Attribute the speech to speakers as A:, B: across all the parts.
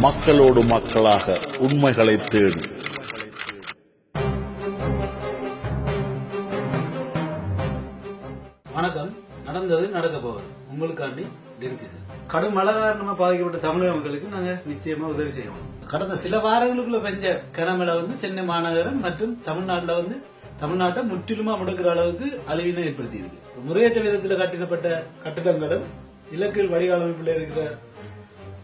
A: மக்களோடு மக்களாக உண்மைகளை தேடி.
B: வணக்கம். நடந்தது நடக்க போவது. உங்களுக்காண்டி டென் கடும் மழை காரணமா பாதிக்கப்பட்ட தமிழக மக்களுக்கு நாங்க நிச்சயமா உதவி செய்வோம் கடந்த சில வாரங்களுக்குள்ள பெஞ்ச கனமழை வந்து சென்னை மாநகரம் மற்றும் தமிழ்நாட்டில் வந்து தமிழ்நாட்டை முற்றிலுமா முடக்கிற அளவுக்கு அழிவினை ஏற்படுத்தி இருக்கு. முறையற்ற விதத்தில் கட்டிடப்பட்ட கட்டிடங்களும் இலக்கில் வடிகாலமைப்பில் இருக்கிற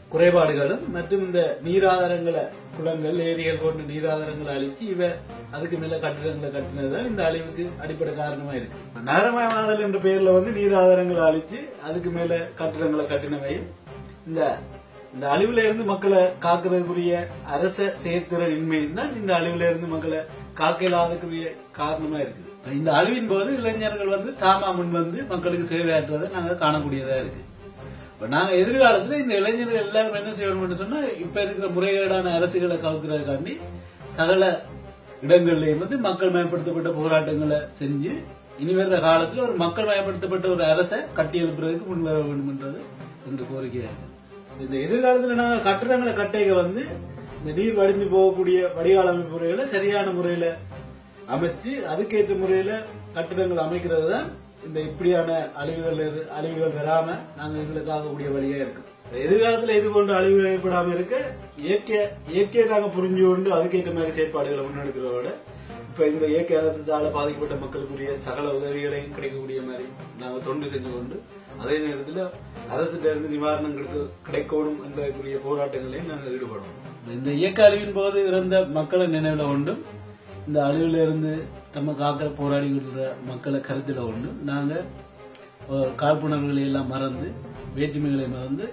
B: குறைபாடுகளும் மற்றும் இந்த நீராதாரங்களை குளங்கள் ஏரிகள் போன்ற நீராதாரங்களை அழிச்சு இவ அதுக்கு மேல கட்டிடங்களை கட்டினதுதான் இந்த அழிவுக்கு அடிப்படை காரணமா இருக்கு. நகரமயமாதல் என்ற பெயர்ல வந்து நீராதாரங்களை அழிச்சு அதுக்கு மேல கட்டிடங்களை கட்டினவையும் இந்த இந்த அழிவுல இருந்து மக்களை காக்கிறதுக்குரிய அரச செயற்திறன் இன்மை தான் இந்த அழிவுல இருந்து மக்களை காக்க இல்லாதக்குரிய காரணமா இருக்குது. இந்த அழிவின் போது இளைஞர்கள் வந்து தாமா முன் வந்து மக்களுக்கு சேவையாற்றுவதை நாங்க காணக்கூடியதா இருக்கு. இப்ப நாங்க எதிர்காலத்துல இந்த இளைஞர்கள் எல்லாரும் என்ன செய்யணும்னு சொன்னா இப்ப இருக்கிற முறைகேடான அரசுகளை கவுக்கிறதுக்காண்டி சகல இடங்கள்லயும் வந்து மக்கள் மயப்படுத்தப்பட்ட போராட்டங்களை செஞ்சு இனி வர்ற காலத்துல ஒரு மக்கள் மயப்படுத்தப்பட்ட ஒரு அரசை கட்டி எழுப்புறதுக்கு முன் வர வேண்டும்ன்றது என்று கோரிக்கையா இருக்கு. இந்த எதிர்காலத்துல நாங்க கட்டிடங்களை கட்டைக வந்து இந்த நீர் வடிஞ்சு போகக்கூடிய வடிகால் அமைப்பு முறைகளை சரியான முறையில அமைச்சு அதுக்கேற்ற முறையில கட்டிடங்கள் அமைக்கிறது தான் இந்த இப்படியான அழிவுகள் இரு- அழிவுகள் வராம நாங்க எங்களுக்கு ஆகக்கூடிய வழியா இருக்கு. எதிர்காலத்துல இது போன்ற அழிவுகள் ஏற்படாம இருக்க இயற்கை இயற்கையை நாங்க புரிஞ்சு கொண்டு அதுக்கேற்ற மாதிரி செயற்பாடுகளை முன்னெடுக்கிறத விட இப்ப இந்த இயற்கை அனர்த்தத்தால பாதிக்கப்பட்ட மக்களுக்குரிய சகல உதவிகளையும் கிடைக்கக்கூடிய மாதிரி நாங்க தொண்டு செஞ்சு கொண்டு அதே நேரத்துல அரசுல இருந்து நிவாரணம் கிடைக்க கிடைக்கணும் என்றக்கூடிய போராட்டங்களையும் நாங்கள் ஈடுபடுவோம். இந்த இயக்க அழிவின் போது இறந்த மக்களை நினைவில் கொண்டும் இந்த அழிவுல இருந்து தம்ம காக்கிற போராடி கொள்கிற மக்களை கருத்தில் ஒன்றும் நாங்கள் காழ்ப்புணர்வுகளை எல்லாம் மறந்து வேற்றுமைகளை மறந்து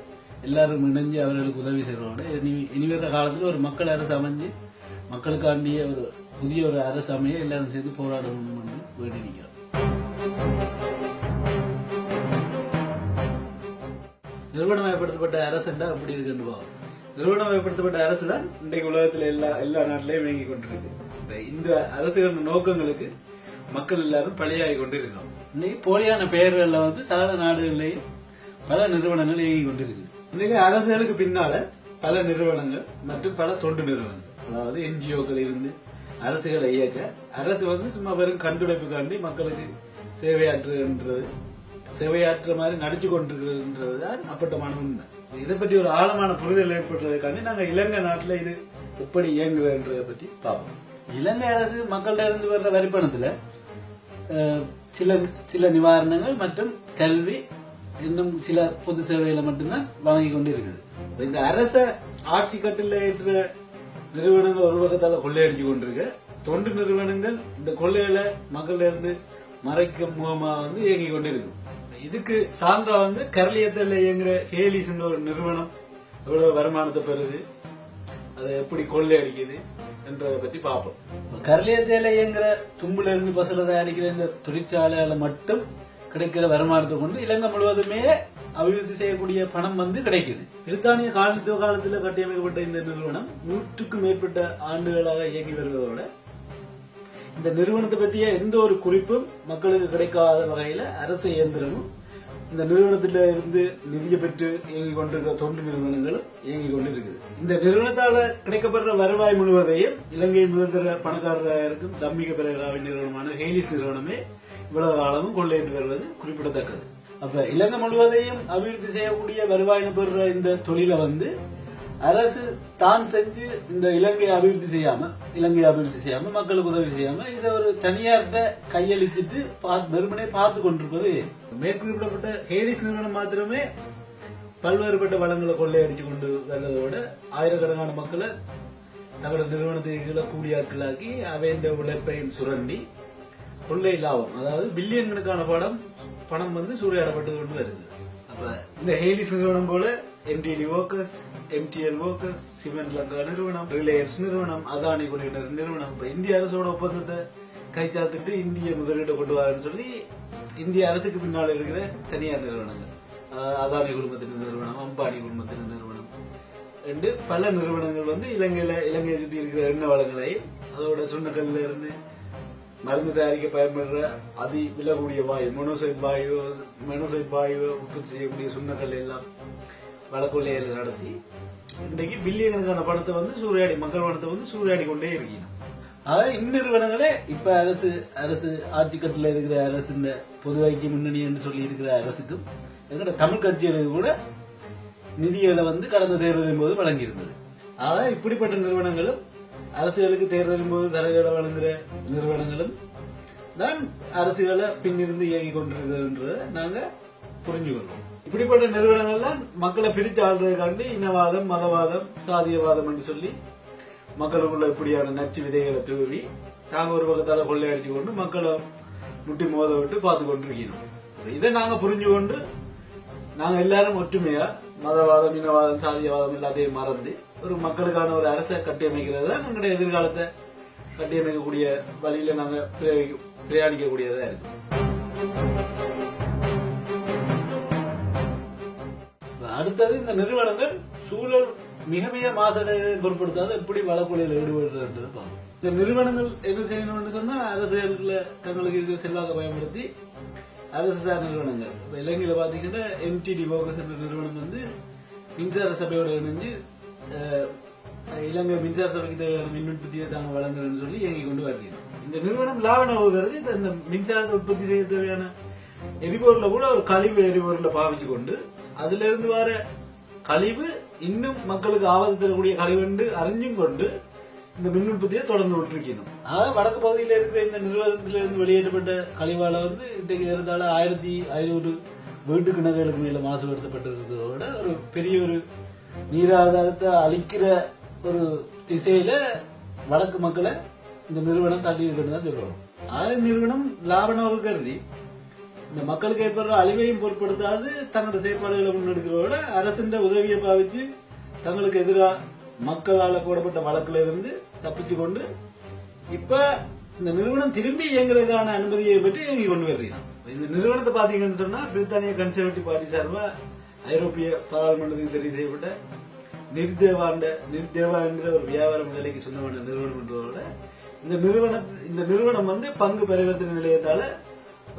B: எல்லாரும் இணைஞ்சு அவர்களுக்கு உதவி செய்கிறோட இனி இனி வர்ற ஒரு மக்கள் அரசு அமைஞ்சு மக்களுக்காண்டிய ஒரு புதிய ஒரு அரசு அமைய எல்லாரும் சேர்ந்து போராடணும் என்று வேண்டி நிற்கிறோம் நிறுவனமயப்படுத்தப்பட்ட அரசுண்டா அப்படி இருக்குன்னு பாவம் நிறுவனமயப்படுத்தப்பட்ட அரசு தான் இன்றைக்கு உலகத்துல எல்லா எல்லா நாட்டிலையும் இயங்கி கொண்டிருக்கு இந்த- அரசுகள் அரசுகளின் நோக்கங்களுக்கு மக்கள் எல்லாரும் பலியாகி கொண்டிருக்கிறோம். இன்னைக்கு போலியான பெயர்கள்ல வந்து சகல நாடுகளிலேயும் பல நிறுவனங்கள் இயங்கி கொண்டிருக்கு இன்னைக்கு அரசுகளுக்கு பின்னால பல நிறுவனங்கள் மற்றும் பல தொண்டு நிறுவனங்கள். அதாவது என்ஜிஓக்கள் இருந்து அரசுகளை இயக்க அரசு வந்து சும்மா வெறும் கண்டுடைப்புக்காண்டி மக்களுக்கு சேவையாற்றுகின்றது. சேவையாற்ற மாதிரி நடிச்சு கொண்டிருக்கிறது தான் அப்பட்டமான உண்மை. இதை பற்றி ஒரு ஆழமான புரிதல் ஏற்படுறதுக்காண்டி நாங்க இலங்கை நாட்டில் இது எப்படி இயங்குறன்றதை பற்றி பார்ப்போம். இலங்கை அரசு மக்கள்கிட்ட இருந்து வர்ற வரிப்பணத்துல சில சில நிவாரணங்கள் மற்றும் கல்வி இன்னும் சில பொது சேவைகளை மட்டும்தான் வாங்கி கொண்டு இருக்குது இந்த அரச ஆட்சி கட்டில் ஏற்ற நிறுவனங்கள் ஒரு பக்கத்தால் கொள்ளையடிச்சு கொண்டிருக்கு. தொண்டு நிறுவனங்கள் இந்த கொள்ளையில மக்கள்ல இருந்து மறைக்கும் முகமாக வந்து இயங்கி கொண்டிருக்கு. இதுக்கு சான்றா வந்து கரளியத்தில் இயங்குற ஹேலிஸ் ஒரு நிறுவனம் எவ்வளவு வருமானத்தை பெறுது அதை எப்படி கொள்ளை அடிக்குது என்றதை பற்றி பார்ப்போம். கரளியத்தில் இயங்குற தும்புல இருந்து பசுல தயாரிக்கிற இந்த தொழிற்சாலையால மட்டும் கிடைக்கிற வருமானத்தை கொண்டு இலங்கை முழுவதுமே அபிவிருத்தி செய்யக்கூடிய பணம் வந்து கிடைக்குது. பிரித்தானிய காலத்துவ காலத்தில் கட்டியமைக்கப்பட்ட இந்த நிறுவனம் நூற்றுக்கும் மேற்பட்ட ஆண்டுகளாக இயங்கி வருவதோட இந்த நிறுவனத்தை பற்றிய எந்த ஒரு குறிப்பும் மக்களுக்கு கிடைக்காத வகையில அரசு இயந்திரமும் இந்த நிறுவனத்தில இருந்து நிதியை பெற்று இயங்கிக் கொண்டிருக்கிற தொண்டு நிறுவனங்களும் இயங்கிக் கொண்டிருக்குது. இந்த நிறுவனத்தால கிடைக்கப்படுற வருவாய் முழுவதையும் இலங்கை முதல்தர பணக்காரராக இருக்கும் தம்பிக பெரேராவின் நிறுவனமான ஹெய்லிஸ் நிறுவனமே இவ்வளவு காலமும் கொள்ளையிட்டு வருவது குறிப்பிடத்தக்கது. அப்ப இலங்கை முழுவதையும் அபிவிருத்தி செய்யக்கூடிய வருவாய் பெறுற இந்த தொழிலை வந்து அரசு தான் செஞ்சு இந்த இலங்கையை அபிவிருத்தி செய்யாம இலங்கையை அபிவிருத்தி செய்யாம மக்களுக்கு உதவி செய்யாம இதை ஒரு தனியார்கிட்ட கையளிச்சிட்டு வெறுமனே பார்த்து கொண்டிருப்பது மேற்குறிப்பிடப்பட்ட ஹேடிஸ் நிறுவனம் மாத்திரமே பல்வேறுபட்ட வளங்களை கொள்ளையடிச்சு கொண்டு வர்றதோட ஆயிரக்கணக்கான மக்களை தங்களோட நிறுவனத்தை கூலியாட்களாக்கி அவைந்த உழைப்பையும் சுரண்டி கொள்ளை லாபம் அதாவது பில்லியன் கணக்கான படம் பணம் வந்து சூறையாடப்பட்டு கொண்டு வருது. அப்ப இந்த ஹேலிஸ் நிறுவனம் போல MTD workers MTL workers cement Lanka நிறுவனம் ரிலையன்ஸ் நிறுவனம் அதானி குழுவினர் நிறுவனம். இப்போ இந்திய அரசோட ஒப்பந்தத்தை கைச்சாத்துட்டு இந்திய முதலீடு கொண்டு வரேன்னு சொல்லி இந்திய அரசுக்கு பின்னால் இருக்கிற தனியார் நிறுவனங்கள். அதானி குடும்பத்தின் நிறுவனம் அம்பானி குடும்பத்தின் நிறுவனம். ரெண்டு பல நிறுவனங்கள் வந்து இலங்கையில இலங்கையை சுற்றி இருக்கிற எண்ணெய் வளங்களை அதோட சுண்ணக்கல்ல இருந்து மருந்து தயாரிக்க பயன்படுற அதி விலக்கூடிய வாயு மொனோசைட் வாயு மொனோசைட் வாயு உற்பத்தி செய்யக்கூடிய சுண்ணக்கல் எல்லாம் வழக்கொள்ளையில நடத்தி இன்றைக்கு பில்லியன் கணக்கான பணத்தை வந்து சூறையாடி மக்கள் பணத்தை வந்து சூறையாடி கொண்டே இருக்கணும் அதாவது இந்நிறுவனங்களே இப்ப அரசு அரசு ஆட்சி கட்டில இருக்கிற அரசு இந்த பொது ஐக்கிய முன்னணி என்று சொல்லி இருக்கிற அரசுக்கும் எங்கட தமிழ் கட்சிகளுக்கு கூட நிதிகளை வந்து கடந்த தேர்தலின் போது வழங்கியிருந்தது. ஆனால் இப்படிப்பட்ட நிறுவனங்களும் அரசுகளுக்கு தேர்தலின் போது தரகளை வழங்குற நிறுவனங்களும் தான் அரசுகளை பின்னிருந்து இயங்கி கொண்டிருக்கிறதுன்றதை நாங்க புரிஞ்சுக்கணும். இப்படிப்பட்ட நிறுவனங்கள்ல மக்களை பிரித்து ஆள்றதுக்காண்டி இனவாதம் மதவாதம் சாதியவாதம் என்று சொல்லி மக்களுக்குள்ள இப்படியான நச்சு விதைகளை தூவி நாங்க ஒரு பக்கத்தால கொள்ளையடிச்சு கொண்டு மக்களை முட்டி மோத விட்டு பார்த்து கொண்டிருக்கணும் இதை நாங்க புரிஞ்சு கொண்டு நாங்க எல்லாரும் ஒற்றுமையா மதவாதம் இனவாதம் சாதியவாதம் எல்லாத்தையும் மறந்து ஒரு மக்களுக்கான ஒரு அரசை கட்டியமைக்கிறது தான் எங்களுடைய எதிர்காலத்தை கட்டியமைக்கக்கூடிய வழியில நாங்க பிரயாணிக்கக்கூடியதா இருக்கு. அடுத்தது இந்த நிறுவனங்கள் சூழல் மிக மிக மாசடையை பொருட்படுத்தாத எப்படி வளக்குலையில் ஈடுபடுறது பார்ப்போம். இந்த நிறுவனங்கள் என்ன செய்யணும்னு சொன்னா அரசுல தங்களுக்கு இருக்கிற செல்வாக்க பயன்படுத்தி அரசு சார் நிறுவனங்கள். இப்ப இலங்கையில பாத்தீங்கன்னா எம்டிடி போகஸ் என்ற நிறுவனம் வந்து மின்சார சபையோட இணைஞ்சு இலங்கை மின்சார சபைக்கு தேவையான மின் உற்பத்தியை தாங்க வழங்குறேன்னு சொல்லி இயங்கி கொண்டு வருகிறோம் இந்த நிறுவனம் லாபம் நோக்குகிறது இந்த- இந்த மின்சாரத்தை உற்பத்தி செய்ய தேவையான எரிபொருளை கூட ஒரு கழிவு எரிபொருளை பாவிச்சு கொண்டு அதுல இருந்து வர கழிவு இன்னும் மக்களுக்கு ஆபத்து தரக்கூடிய கழிவுண்டு அறிஞ்சும் கொண்டு இந்த மின் உற்பத்தியை தொடர்ந்து விட்டுருக்கணும் அதாவது வடக்கு பகுதியில் இருக்கிற இந்த நிறுவனத்திலிருந்து வெளியேற்றப்பட்ட கழிவால வந்து இன்றைக்கு இருந்தாலும் ஆயிரத்தி ஐநூறு வீட்டு கிணறுகளுக்கு மேல மாசுபடுத்தப்பட்டிருக்கிறதோட ஒரு பெரிய ஒரு நீராதாரத்தை அழிக்கிற ஒரு திசையில வடக்கு மக்களை இந்த நிறுவனம் தள்ளி இருக்குன்னு தான் சொல்லுவோம் அது நிறுவனம் லாப நோக்கு கருதி இந்த மக்களுக்கு ஏற்படுற அழிவையும் பொருட்படுத்தாது தங்களோட செயற்பாடுகளை முன்னெடுக்கிறதோட அரசின் உதவியை பாவிச்சு தங்களுக்கு எதிராக மக்களால் போடப்பட்ட வழக்குல இருந்து தப்பிச்சு கொண்டு இப்ப இந்த நிறுவனம் திரும்பி இயங்குறதுக்கான அனுமதியை பற்றி இயங்கி கொண்டு வர்றீங்க. இந்த நிறுவனத்தை பாத்தீங்கன்னு சொன்னா பிரித்தானிய கன்சர்வேட்டிவ் பார்ட்டி சார்பா ஐரோப்பிய பாராளுமன்றத்துக்கு தெரிவு செய்யப்பட்ட நிர்தேவாண்ட நிர்தேவா என்கிற ஒரு வியாபார முதலைக்கு சொந்தமான நிறுவனம் என்றதோட இந்த நிறுவன இந்த நிறுவனம் வந்து பங்கு பரிவர்த்தனை நிலையத்தால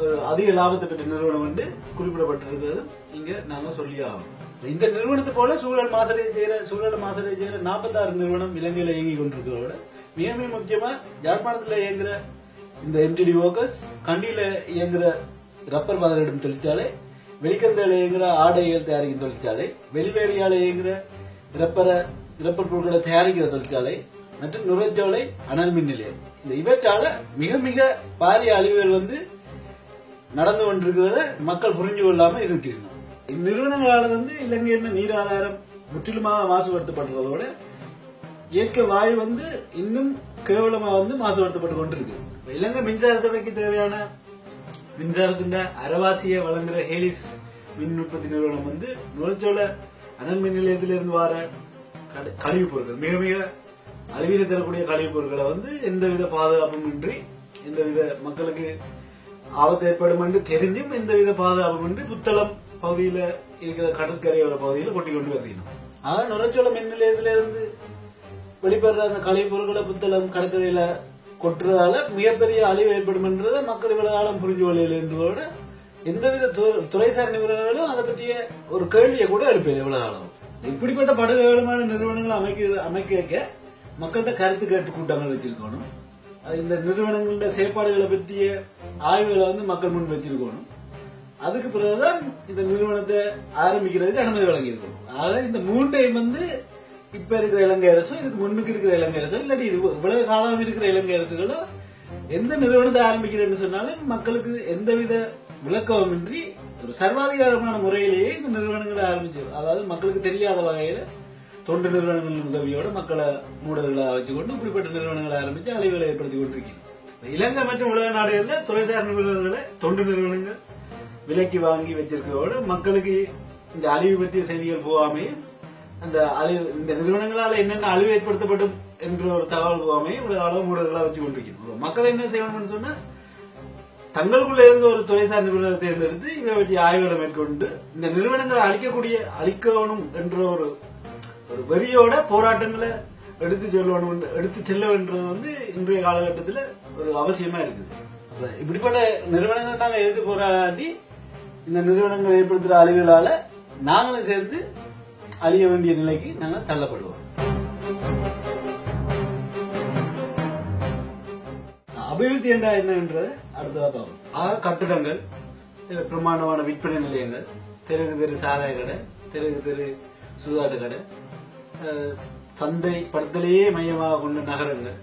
B: ஒரு அதிக லாபத்தை பெற்ற நிறுவனம் வந்து குறிப்பிடப்பட்டிருக்கிறது. இங்க நாங்க சொல்லி ஆகணும். இந்த நிறுவனத்தை போல சூழல் மாசடைய செய்யற சூழல் மாசடைய செய்யற நாற்பத்தாறு நிறுவனம் இலங்கையில இயங்கி கொண்டிருக்கிறதோட மிக மிக முக்கியமா யாழ்ப்பாணத்துல இயங்குற இந்த எம்டிடி ஒர்க்கர்ஸ் கண்டியில இயங்குற ரப்பர் பதனிடும் தொழிற்சாலை வெளிக்கந்தையில இயங்குற ஆடைகள் தயாரிக்கும் தொழிற்சாலை வெளிவேலியால இயங்குற ரப்பரை ரப்பர் பொருட்களை தயாரிக்கிற தொழிற்சாலை மற்றும் நுழைச்சோலை அனல் மின் நிலையம். இந்த இவற்றால மிக மிக பாரிய அழிவுகள் வந்து நடந்து கொண்டிருக்கிறத மக்கள் புரிஞ்சு கொள்ளாம இருக்கிறோம் இந்நிறுவனங்களால் வந்து இலங்கையின் நீர் ஆதாரம் முற்றிலுமாக மாசுபடுத்தப்படுறதோட இயற்கை வாயு வந்து இன்னும் கேவலமா வந்து மாசுபடுத்தப்பட்டு கொண்டிருக்கு. இலங்கை மின்சார சபைக்கு தேவையான மின்சாரத்தின் அரவாசியை வழங்குற ஹேலிஸ் மின் உற்பத்தி நிறுவனம் வந்து நுழைச்சோல அனல் மின் நிலையத்திலிருந்து வர கழிவுப் பொருட்கள் மிக மிக அழிவில் தரக்கூடிய கழிவுப் பொருட்களை வந்து எந்தவித பாதுகாப்பும் இன்றி எந்தவித மக்களுக்கு ஆபத்து ஏற்படும் என்று தெரிஞ்சும் எந்தவித பாதுகாப்பும் இன்றி புத்தளம் பகுதியில இருக்கிற கடற்கரையோர பகுதியில கொட்டி கொண்டு வருகிறோம். ஆக நுரைச்சோளம் மின் நிலையத்திலிருந்து வெளிப்படுற அந்த கழிவுப் பொருட்களை புத்தளம் கடற்கரையில கொட்டுறதால மிகப்பெரிய அழிவு ஏற்படும் என்றதை மக்கள் இவ்வளவு காலம் புரிஞ்சு கொள்ளையில் என்றோட எந்தவித துறை சார் நிபுணர்களும் அதை பற்றிய ஒரு கேள்வியை கூட எழுப்பியது இவ்வளவு காலம். இப்படிப்பட்ட படுகமான நிறுவனங்களை அமைக்க அமைக்க மக்கள்கிட்ட கருத்து கேட்டு கூட்டங்கள் வச்சிருக்கணும். இந்த நிறுவனங்களோட செயற்பாடுகளை பற்றிய ஆய்வுகளை வந்து மக்கள் முன் வைத்திருக்கணும். அதுக்கு பிறகுதான் இந்த நிறுவனத்தை ஆரம்பிக்கிறதுக்கு அனுமதி வழங்கியிருக்கணும். ஆக இந்த மூன்றையும் வந்து இப்ப இருக்கிற இலங்கை அரசும் இதுக்கு முன்னுக்கு இருக்கிற இலங்கை அரசும் இல்லாட்டி இது இவ்வளவு காலம் இருக்கிற இலங்கை அரசுகளோ எந்த நிறுவனத்தை ஆரம்பிக்கிறேன்னு சொன்னாலும் மக்களுக்கு எந்தவித விளக்கமுமின்றி ஒரு சர்வாதிகாரமான முறையிலேயே இந்த நிறுவனங்களை ஆரம்பிச்சு அதாவது மக்களுக்கு தெரியாத வகையில தொண்டு நிறுவனங்களின் உதவியோட மக்களை மூடர்களாக வச்சுக்கொண்டு இப்படிப்பட்ட நிறுவனங்களை ஆரம்பித்து அழிவுகளை ஏற்படுத்தி கொண்டிருக்கிறோம் இலங்கை மற்றும் உலக நாடுகளில் துறைசார் நிறுவனங்களை தொண்டு நிறுவனங்கள் விலைக்கு வாங்கி வச்சிருக்கிறதோட மக்களுக்கு இந்த அழிவு பற்றிய செய்திகள் போகாமையும் அந்த அழிவு இந்த நிறுவனங்களால் என்னென்ன அழிவு ஏற்படுத்தப்படும் என்ற ஒரு தகவல் போகாமையும் இவ்வளவு அளவு மூடர்களாக வச்சு கொண்டிருக்கிறோம் மக்கள் என்ன செய்யணும்னு சொன்னா தங்களுக்குள்ள இருந்து ஒரு துறைசார் நிறுவனத்தை தேர்ந்தெடுத்து இவை பற்றி ஆய்வுகளை மேற்கொண்டு இந்த நிறுவனங்களை அழிக்கக்கூடிய அழிக்கணும் என்ற ஒரு ஒரு வெறியோட போராட்டங்களை எடுத்து சொல்லணும் எடுத்து செல்ல வந்து இன்றைய காலகட்டத்தில் ஒரு அவசியமா இருக்குது. இப்படிப்பட்ட நிறுவனங்கள் நாங்கள் எதிர்த்து போராடி இந்த நிறுவனங்கள் ஏற்படுத்துகிற அழிவுகளால நாங்களும் சேர்ந்து அழிய வேண்டிய நிலைக்கு நாங்கள் தள்ளப்படுவோம். அபிவிருத்தி என்றா என்னன்றது அடுத்ததாக பார்ப்போம். ஆக கட்டிடங்கள் பிரமாண்டமான விற்பனை நிலையங்கள் தெருக்கு தெரு சாராய கடை தெருக்கு தெரு சூதாட்டு கடை சந்தைப்படுத்தலையே சந்தை மையமாக கொண்ட நகரங்கள்.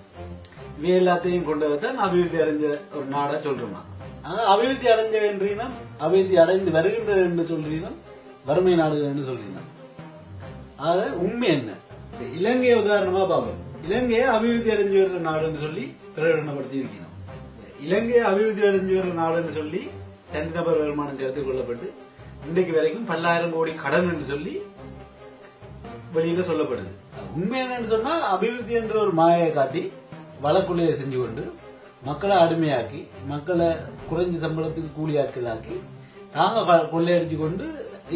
B: இவை எல்லாத்தையும் கொண்டது தான் அபிவிருத்தி அடைஞ்ச ஒரு நாடா சொல்றோமா? ஆனா அபிவிருத்தி அடைஞ்ச என்றீங்கன்னா அபிவிருத்தி அடைந்து வருகின்றது என்று சொல்றீங்கன்னா வறுமை நாடுகள் என்று சொல்றீங்கன்னா ஆக உண்மை என்ன? இலங்கையை உதாரணமா பார்ப்போம். இலங்கையை அபிவிருத்தி அடைஞ்சு வர்ற நாடுன்னு சொல்லி பிரகடனப்படுத்தி இருக்கணும் இலங்கையை அபிவிருத்தி அடைஞ்சு வர்ற நாடுன்னு சொல்லி தனிநபர் வருமானம் சேர்த்துக் கொள்ளப்பட்டு இன்றைக்கு வரைக்கும் பல்லாயிரம் கோடி கடன் என்று சொல்லி வெளியில சொல்லப்படுது. உண்மை என்னன்னு சொன்னா அபிவிருத்தி என்ற ஒரு மாயை காட்டி வழக்குள்ளையை செஞ்சு கொண்டு மக்களை அடிமையாக்கி மக்களை குறைஞ்ச சம்பளத்துக்கு கூலி ஆட்களாக்கி தாங்க கொள்ளையடிச்சு கொண்டு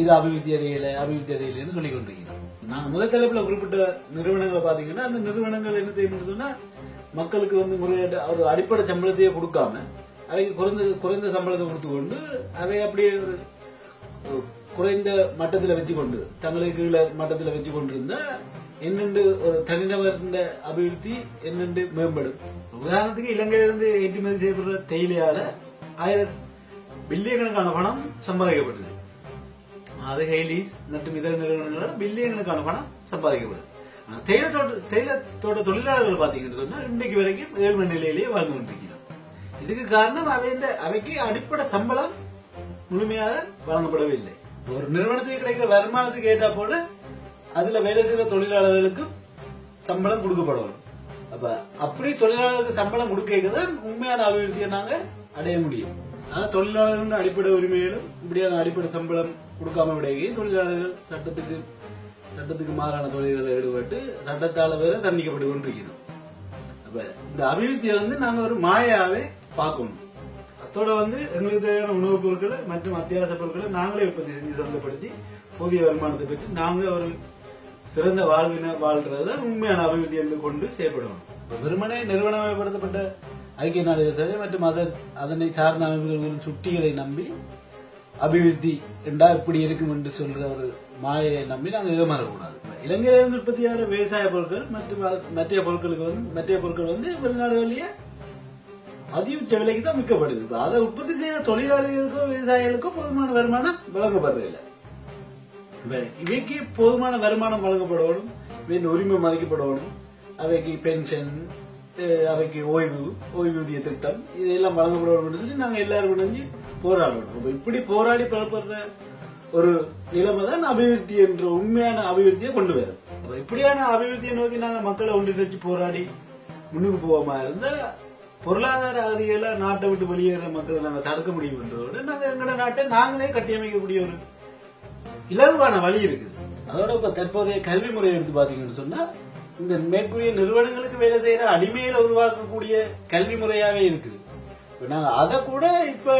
B: இது அபிவிருத்தி அடையல அபிவிருத்தி அடையலைன்னு சொல்லி கொண்டிருக்கிறோம். நான் முதல் தலைப்புல குறிப்பிட்ட நிறுவனங்களை பாத்தீங்கன்னா அந்த நிறுவனங்கள் என்ன செய்யணும்னு சொன்னா மக்களுக்கு வந்து முறையாட்ட ஒரு அடிப்படை சம்பளத்தையே கொடுக்காம அவைக்கு குறைந்த குறைந்த சம்பளத்தை கொடுத்து கொண்டு அவை அப்படியே குறைந்த மட்டத்தில் வச்சு கொண்டு தங்களுக்கு கீழே மட்டத்துல வச்சு கொண்டிருந்த என்னென்று ஒரு தனிநபர் அபிவிருத்தி என்னென்று மேம்படும். உதாரணத்துக்கு இலங்கையிலிருந்து ஏற்றுமதி செய்யப்படுற தேயிலையால ஆயிரம் பில்லியன் கணக்கான பணம் சம்பாதிக்கப்படுது அது ஹெய்லீஸ் மற்றும் இதர நிறுவனங்களால் பில்லியன் கணக்கான பணம் சம்பாதிக்கப்படுது ஆனா தேயிலை தோட்ட தேயிலை தோட்ட தொழிலாளர்கள் பார்த்தீங்கன்னு சொன்னா இன்றைக்கு வரைக்கும் ஏழ்மை நிலையிலேயே வாழ்ந்து கொண்டிருக்கிறோம் இதுக்கு காரணம் அவையின் அவைக்கு அடிப்படை சம்பளம் முழுமையாக வழங்கப்படவில்லை. ஒரு நிறுவனத்துக்கு கிடைக்கிற வருமானத்துக்கு ஏற்றா போல அதுல வேலை செய்கிற தொழிலாளர்களுக்கும் சம்பளம் கொடுக்கப்படணும் அப்ப அப்படி தொழிலாளர்களுக்கு சம்பளம் கொடுக்க தான் உண்மையான அபிவிருத்தியை நாங்க அடைய முடியும். அதாவது தொழிலாளர்கள் அடிப்படை உரிமைகளும் இப்படியான அடிப்படை சம்பளம் கொடுக்காம விடையே தொழிலாளர்கள் சட்டத்துக்கு சட்டத்துக்கு மாறான தொழில்களை ஈடுபட்டு சட்டத்தால் வேற தண்டிக்கப்பட்டு கொண்டிருக்கிறோம் அப்ப இந்த அபிவிருத்தியை வந்து நாங்க ஒரு மாயாவே பார்க்கணும். அத்தோட வந்து எங்களுக்கு தேவையான உணவுப் பொருட்களை மற்றும் அத்தியாவசிய பொருட்களை நாங்களே உற்பத்தி செஞ்சு சொந்தப்படுத்தி புதிய வருமானத்தை பெற்று நாங்கள் ஒரு சிறந்த வாழ்வினர் வாழ்றது தான் உண்மையான அபிவிருத்தி என்று கொண்டு செயல்படணும் வெறுமனே நிறுவனமயப்படுத்தப்பட்ட ஐக்கிய நாடுகள் சபை மற்றும் அதன் அதனை சார்ந்த அமைப்புகள் வரும் சுட்டிகளை நம்பி அபிவிருத்தி என்றா இப்படி இருக்கும் என்று சொல்ற ஒரு மாயை நம்பி நாங்கள் ஏமாறக்கூடாது. இலங்கையிலிருந்து உற்பத்தியான விவசாய பொருட்கள் மற்றும் மற்ற பொருட்களுக்கு வந்து மற்ற பொருட்கள் வந்து வெளிநாடுகளிலேயே அதியுச்ச விலைக்கு தான் விற்கப்படுது. அதை உற்பத்தி செய்யற தொழிலாளிகளுக்கும் விவசாயிகளுக்கும் போதுமான வருமானம் வழங்கப்படுறதில்லை. இப்ப இவைக்கு போதுமான வருமானம் வழங்கப்படணும் இவையின் உரிமை மதிக்கப்படணும் அவைக்கு பென்ஷன் அவைக்கு ஓய்வு ஓய்வூதிய திட்டம் இதெல்லாம் வழங்கப்படணும்னு சொல்லி நாங்க எல்லாரும் இணைஞ்சு போராடணும் அப்போ இப்படி போராடி பலப்படுற ஒரு நிலைமை தான் அபிவிருத்தி என்ற உண்மையான அபிவிருத்தியை கொண்டு வரும். இப்படியான அபிவிருத்தியை நோக்கி நாங்கள் மக்களை ஒன்றிணைச்சு போராடி முன்னுக்கு போகாம இருந்தால் பொருளாதார அதிகள நாட்டை விட்டு வெளியேற மக்களை நாங்கள் தடுக்க முடியும் என்றதோடு நாங்கள் எங்களோட நாட்டை நாங்களே கட்டியமைக்கக்கூடிய ஒரு இலகுவான வழி இருக்குது. அதோட இப்போ தற்போதைய கல்வி முறை எடுத்து பார்த்தீங்கன்னு சொன்னா இந்த மேற்கூறிய நிறுவனங்களுக்கு வேலை செய்யற அடிமையில உருவாக்கக்கூடிய கல்வி முறையாவே இருக்குது. இப்ப நாங்கள் அதை கூட இப்ப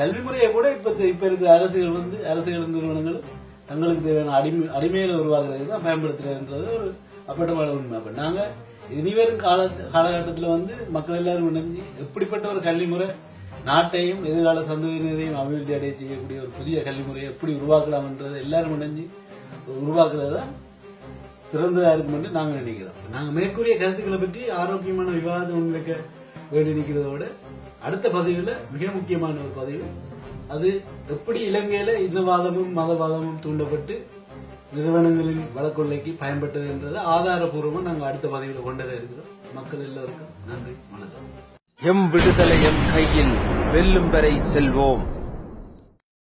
B: கல்வி முறையை கூட இப்ப இப்ப இருக்கிற அரசுகள் வந்து அரசுகள் நிறுவனங்களும் தங்களுக்கு தேவையான அடிமை அடிமையில உருவாக்குறதுக்கு தான் பயன்படுத்துறதுன்றது ஒரு அப்பட்டமான உண்மை. அப்ப நாங்கள் இனிவரும் கால காலகட்டத்தில் வந்து மக்கள் எல்லாரும் இணைஞ்சு எப்படிப்பட்ட ஒரு கல்வி முறை நாட்டையும் எதிர்கால சந்ததியினரையும் அபிவிருத்தி அடைய செய்யக்கூடிய ஒரு புதிய கல்வி முறையை எப்படி உருவாக்கலாம்ன்றது எல்லாரும் இணைஞ்சு உருவாக்குறது தான் சிறந்ததா இருக்கும் என்று நாங்கள் நினைக்கிறோம். நாங்கள் மேற்கூறிய கருத்துக்களை பற்றி ஆரோக்கியமான விவாதம் உங்களுக்கு வேண்டி நிற்கிறதோட அடுத்த பதவியில் மிக முக்கியமான ஒரு பதவி. அது எப்படி இலங்கையில இனவாதமும் மதவாதமும் தூண்டப்பட்டு நிறுவனங்களின் வழக்கொள்ளைக்கு பயன்பட்டது என்றது ஆதாரபூர்வமாக நாங்கள் அடுத்த பதவியில் கொண்டதை இருக்கிறோம். மக்கள் எல்லோருக்கும் நன்றி வணக்கம்.
C: எம் விடுதலை எம் கையில் வெல்லும் வரை செல்வோம்.